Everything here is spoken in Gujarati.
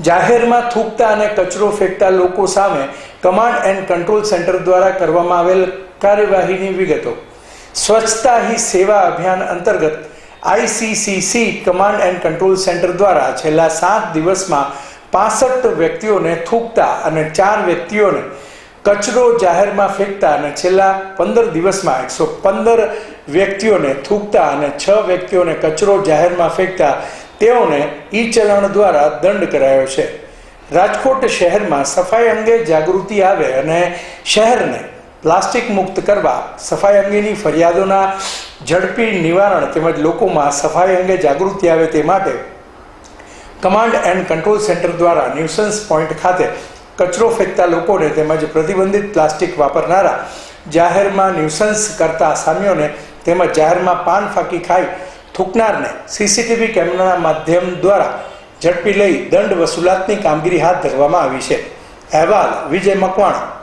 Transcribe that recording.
જાહેરમાં થૂકતા અને કચરો ફેંકતા લોકો સામે કમાન્ડ એન્ડ કંટ્રોલ સેન્ટર દ્વારા કરવામાં આવેલ કાર્યવાહીની વિગતો. સ્વચ્છતા હી સેવા અભિયાન અંતર્ગત ICCC command and control centre દ્વારા છેલ્લા સાત દિવસમાં પાસઠ વ્યક્તિઓને થૂકતા અને ચાર વ્યક્તિઓને કચરો જાહેરમાં ફેંકતા અને છેલ્લા પંદર દિવસમાં એકસો પંદર વ્યક્તિઓને થૂકતા અને છ વ્યક્તિઓને કચરો જાહેરમાં ફેંકતા તેઓને ઈ ચલણ દ્વારા દંડ કરાયો છે. રાજકોટ શહેરમાં સફાઈ અંગે જાગૃતિ આવે અને શહેરને પ્લાસ્ટિક મુક્ત કરવા સફાઈ અંગેની ફરિયાદોના ઝડપી નિવારણ તેમજ લોકોમાં સફાઈ અંગે જાગૃતિ આવે તે માટે કમાન્ડ એન્ડ કંટ્રોલ સેન્ટર દ્વારા ન્યુસન્સ પોઈન્ટ ખાતે કચરો ફેંકતા લોકોને તેમજ પ્રતિબંધિત પ્લાસ્ટિક વાપરનારા જાહેરમાં ન્યુસન્સ કરતા સામીઓને તેમજ જાહેરમાં પાન ફાંકી ખાઈ થૂકનારને સીસીટીવી કેમેરાના માધ્યમ દ્વારા ઝડપી લઈ દંડ વસૂલાતની કામગીરી હાથ ધરવામાં આવી છે. અહેવાલ વિજય મકવાણા.